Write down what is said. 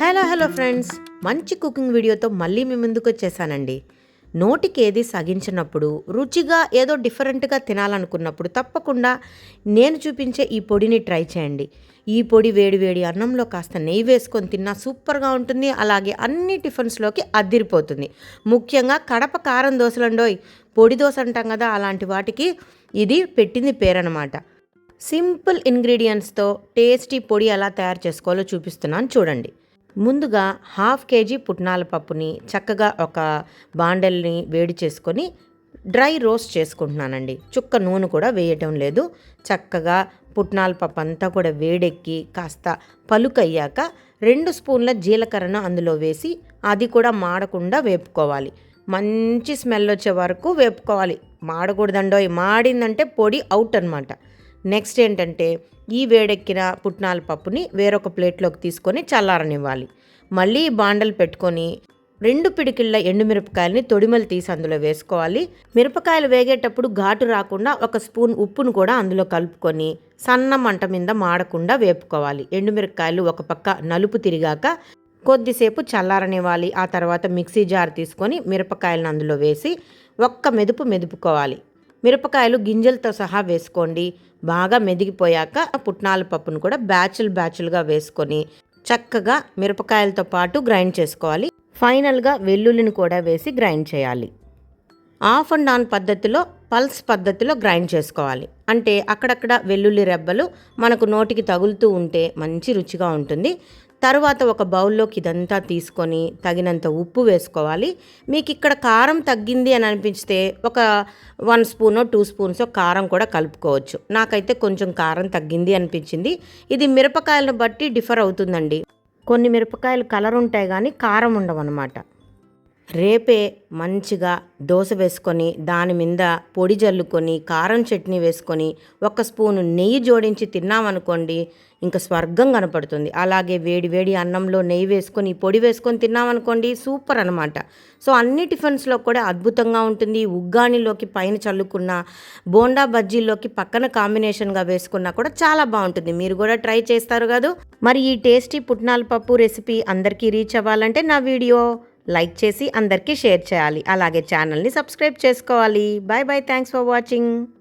Hello hello friends. మంచి cooking వీడియోతో మళ్ళీ మీ ముందుకు వచ్చేసానండి. నోటికి ఏది సగించినప్పుడు రుచిగా ఏదో డిఫరెంట్గా తినాలనుకున్నప్పుడు తప్పకుండా నేను చూపించే ఈ పొడిని ట్రై చేయండి. ఈ పొడి వేడి వేడి అన్నంలో కాస్త నెయ్యి వేసుకొని తిన్నా సూపర్గా ఉంటుంది. అలాగే అన్ని టిఫిన్స్లోకి అద్దిరిపోతుంది ముఖ్యంగా కడప కారం దోశలండోయ్. పొడి దోశ అంటాం కదా అలాంటి వాటికి ఇది పెట్టింది పేరనమాట సింపుల్ ఇంగ్రీడియంట్స్తో టేస్టీ పొడి ఎలా తయారు చేసుకోవాలో చూపిస్తున్నాను చూడండి. ముందుగా హాఫ్ కేజీ పుట్నాల పప్పుని చక్కగా ఒక బాండల్ని వేడి చేసుకొని డ్రై రోస్ట్ చేసుకుంటున్నానండి. చుక్క నూనె కూడా వేయటం లేదు. చక్కగా పుట్నాల పప్పు అంతా కూడా వేడెక్కి కాస్త పలుకయ్యాక రెండు స్పూన్ల జీలకర్రను అందులో వేసి అది కూడా మాడకుండా వేపుకోవాలి. మంచి స్మెల్ వచ్చే వరకు వేపుకోవాలి. మాడకూడదండో మాడిందంటే పొడి అవుట్ అనమాట నెక్స్ట్ ఏంటంటే ఈ వేడెక్కిన పుట్నాల పప్పుని వేరొక ప్లేట్లోకి తీసుకొని చల్లారనివ్వాలి. మళ్ళీ బాండలు పెట్టుకొని రెండు పిడికిళ్ళ ఎండుమిరపకాయలని తొడిమలు తీసి అందులో వేసుకోవాలి. మిరపకాయలు వేగేటప్పుడు ఘాటు రాకుండా ఒక స్పూన్ ఉప్పును కూడా అందులో కలుపుకొని సన్న మంట మీద మాడకుండా వేపుకోవాలి. ఎండుమిరపకాయలు ఒక పక్క నలుపు తిరిగాక కొద్దిసేపు చల్లారనివ్వాలి. ఆ తర్వాత మిక్సీ జార్ తీసుకొని మిరపకాయలను అందులో వేసి ఒక్క మెదుపు మెదుపుకోవాలి. మిరపకాయలు గింజలతో సహా వేసుకోండి. బాగా మెదిగిపోయాక పుట్నాల పప్పును కూడా బ్యాచులు బ్యాచులుగా వేసుకొని చక్కగా మిరపకాయలతో పాటు గ్రైండ్ చేసుకోవాలి. ఫైనల్గా వెల్లుల్లిని కూడా వేసి గ్రైండ్ చేయాలి. ఆఫ్ అండ్ ఆన్ పద్ధతిలో పల్స్ పద్ధతిలో గ్రైండ్ చేసుకోవాలి. అంటే అక్కడక్కడ వెల్లుల్లి రెబ్బలు మనకు నోటికి తగులుతూ ఉంటే మంచి రుచిగా ఉంటుంది. తర్వాత ఒక బౌల్లోకి ఇదంతా తీసుకొని తగినంత ఉప్పు వేసుకోవాలి. మీకు ఇక్కడ కారం తగ్గింది అని అనిపిస్తే ఒక వన్ స్పూనో టూ స్పూన్స్ కారం కూడా కలుపుకోవచ్చు. నాకైతే కొంచెం కారం తగ్గింది అనిపించింది. ఇది మిరపకాయలను బట్టి డిఫర్ అవుతుందండి. కొన్ని మిరపకాయలు కలర్ ఉంటాయి కానీ కారం ఉండవన్నమాట. రేపే మంచిగా దోశ వేసుకొని దాని మీద పొడి జల్లుకొని కారం చట్నీ వేసుకొని ఒక స్పూను నెయ్యి జోడించి తిన్నామనుకోండి ఇంకా స్వర్గం కనపడుతుంది. అలాగే వేడి వేడి అన్నంలో నెయ్యి వేసుకొని పొడి వేసుకొని తిన్నామనుకోండి సూపర్ అనమాట సో అన్ని టిఫిన్స్లో కూడా అద్భుతంగా ఉంటుంది. ఉగ్గానిలోకి పైన చల్లుకున్న బోండా బజ్జీల్లోకి పక్కన కాంబినేషన్గా వేసుకున్నా కూడా చాలా బాగుంటుంది. మీరు కూడా ట్రై చేస్తారు కాదు. మరి ఈ టేస్టీ పుట్నాల పప్పు రెసిపీ అందరికీ రీచ్ అవ్వాలంటే నా వీడియో లైక్ చేసి అందరికీ షేర్ చేయాలి. అలాగే ఛానల్ని సబ్స్క్రైబ్ చేసుకోవాలి. Bye bye thanks for watching.